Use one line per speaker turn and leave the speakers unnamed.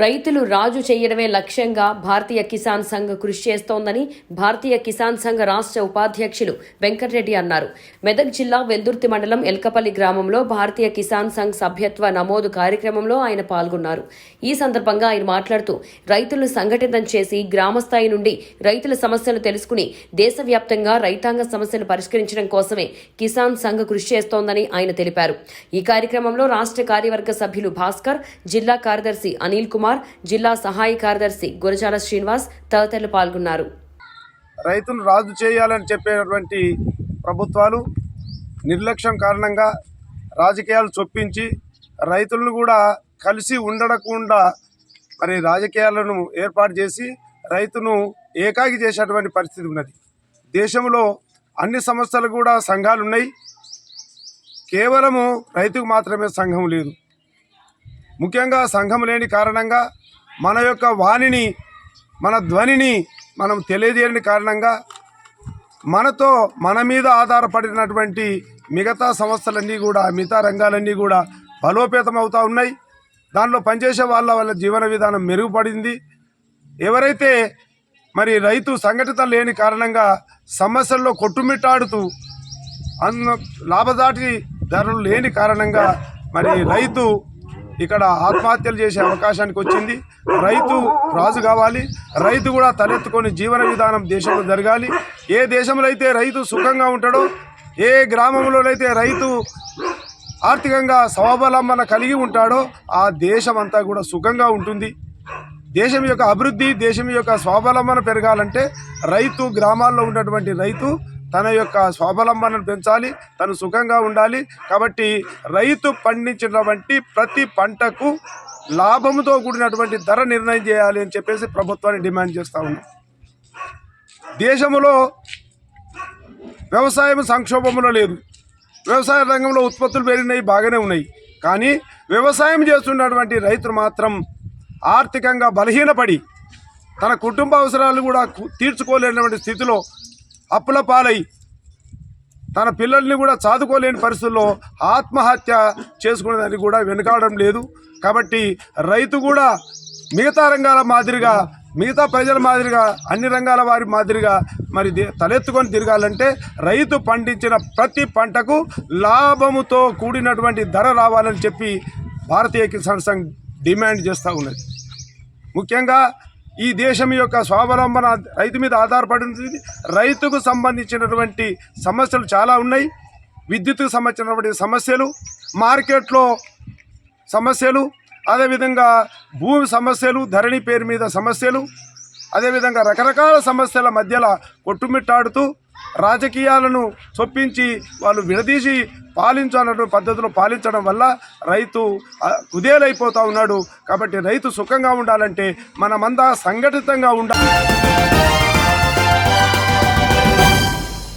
రైతులు రాజు చేయడమే లక్ష్యంగా భారతీయ కిసాన్ సంఘ్ కృషి చేస్తోందని భారతీయ కిసాన్ సంఘ్ రాష్ట్ర ఉపాధ్యక్షులు వెంకటరెడ్డి అన్నారు. మెదక్ జిల్లా వెల్దుర్తి మండలం ఎల్కపల్లి గ్రామంలో భారతీయ కిసాన్ సంఘ్ సభ్యత్వ నమోదు కార్యక్రమంలో ఆయన పాల్గొన్నారు. ఈ సందర్భంగా ఆయన మాట్లాడుతూ రైతులను సంఘటితం చేసి గ్రామ స్థాయి నుండి రైతుల సమస్యలు తెలుసుకుని దేశవ్యాప్తంగా రైతాంగ సమస్యలు పరిష్కరించడం కోసమే కిసాన్ సంఘ్ కృషి చేస్తోందని ఆయన తెలిపారు. ఈ కార్యక్రమంలో రాష్ట్ర కార్యవర్గ సభ్యులు భాస్కర్ జిల్లా కార్యదర్శి అనిల్ కుమార్ జిల్లా సహాయ కార్యదర్శి గురజాల శ్రీనివాస్ తదితరులు పాల్గొన్నారు.
రైతును రాజు చేయాలని చెప్పేటువంటి ప్రభుత్వాలు నిర్లక్ష్యం కారణంగా రాజకీయాలు చొప్పించి రైతులను కూడా కలిసి ఉండకుండా మరి రాజకీయాలను ఏర్పాటు చేసి రైతును ఏకాకి చేసేటువంటి పరిస్థితి ఉన్నది. దేశంలో అన్ని సంస్థలు కూడా సంఘాలు ఉన్నాయి. కేవలము రైతుకు మాత్రమే సంఘం లేదు. ముఖ్యంగా సంఘం లేని కారణంగా మన యొక్క వాణిని మన ధ్వనిని మనం తెలియజేయని కారణంగా మనతో మన మీద ఆధారపడినటువంటి మిగతా సంస్థలన్నీ కూడా మిగతా రంగాలన్నీ కూడా బలోపేతం అవుతూ ఉన్నాయి. దానిలో పనిచేసే వాళ్ళ వాళ్ళ జీవన విధానం మెరుగుపడింది. ఎవరైతే మరి రైతు సంఘటిత లేని కారణంగా సమస్యల్లో కొట్టుమిట్టాడుతూ అన్న లాభదాటి ధరలు లేని కారణంగా మరి రైతు ఇక్కడ ఆత్మహత్యలు చేసే అవకాశానికి వచ్చింది. రైతు రాజు కావాలి. రైతు కూడా తలెత్తుకొని జీవన విధానం దేశంలో జరగాలి. ఏ దేశంలో అయితే రైతు సుఖంగా ఉంటాడో ఏ గ్రామంలో అయితే రైతు ఆర్థికంగా స్వావలంబన కలిగి ఉంటాడో ఆ దేశం అంతా కూడా సుఖంగా ఉంటుంది. దేశం యొక్క అభివృద్ధి దేశం యొక్క స్వావలంబన పెరగాలంటే రైతు గ్రామాల్లో ఉన్నటువంటి రైతు తన యొక్క స్వావలంబనను పెంచాలి తను సుఖంగా ఉండాలి. కాబట్టి రైతు పండించినటువంటి ప్రతి పంటకు లాభంతో కూడినటువంటి ధర నిర్ణయం చేయాలి అని చెప్పేసి ప్రభుత్వాన్ని డిమాండ్ చేస్తూ ఉన్నాం. దేశంలో వ్యవసాయం సంక్షోభంలో లేదు. వ్యవసాయ రంగంలో ఉత్పత్తులు పెరిగినాయి బాగానే ఉన్నాయి. కానీ వ్యవసాయం చేస్తున్నటువంటి రైతులు మాత్రం ఆర్థికంగా బలహీనపడి తన కుటుంబ అవసరాలు కూడా తీర్చుకోలేనటువంటి స్థితిలో అప్పుల పాలై తన పిల్లల్ని కూడా చదువుకోలేని పరిస్థితుల్లో ఆత్మహత్య చేసుకునేదానికి కూడా వెనుకాడడం లేదు. కాబట్టి రైతు కూడా మిగతా రంగాల మాదిరిగా మిగతా ప్రజల మాదిరిగా అన్ని రంగాల వారి మాదిరిగా మరి దే- తలెత్తుకొని తిరగాలంటే రైతు పండించిన ప్రతి పంటకు లాభముతో కూడినటువంటి ధర రావాలని చెప్పి భారతీయ కిసాన్ సంఘ్ డిమాండ్ చేస్తూ ఉన్నది. ముఖ్యంగా ఈ దేశం యొక్క స్వావలంబన రైతు మీద ఆధారపడి ఉంటుంది రైతుకు సంబంధించినటువంటి సమస్యలు చాలా ఉన్నాయి. విద్యుత్కు సంబంధించినటువంటి సమస్యలు మార్కెట్లో సమస్యలు అదేవిధంగా భూమి సమస్యలు ధరణి పేరు మీద సమస్యలు అదేవిధంగా రకరకాల సమస్యల మధ్యలో కొట్టుమిట్టాడుతూ రాజకీయాలను చొప్పించి వాళ్ళు విడదీసి పాలించాలన్న పద్ధతిలో పాలించడం వల్ల రైతు కుదేలైపోతూ ఉన్నాడు. కాబట్టి రైతు సుఖంగా ఉండాలంటే మనమంతా సంఘటితంగా ఉండాలి.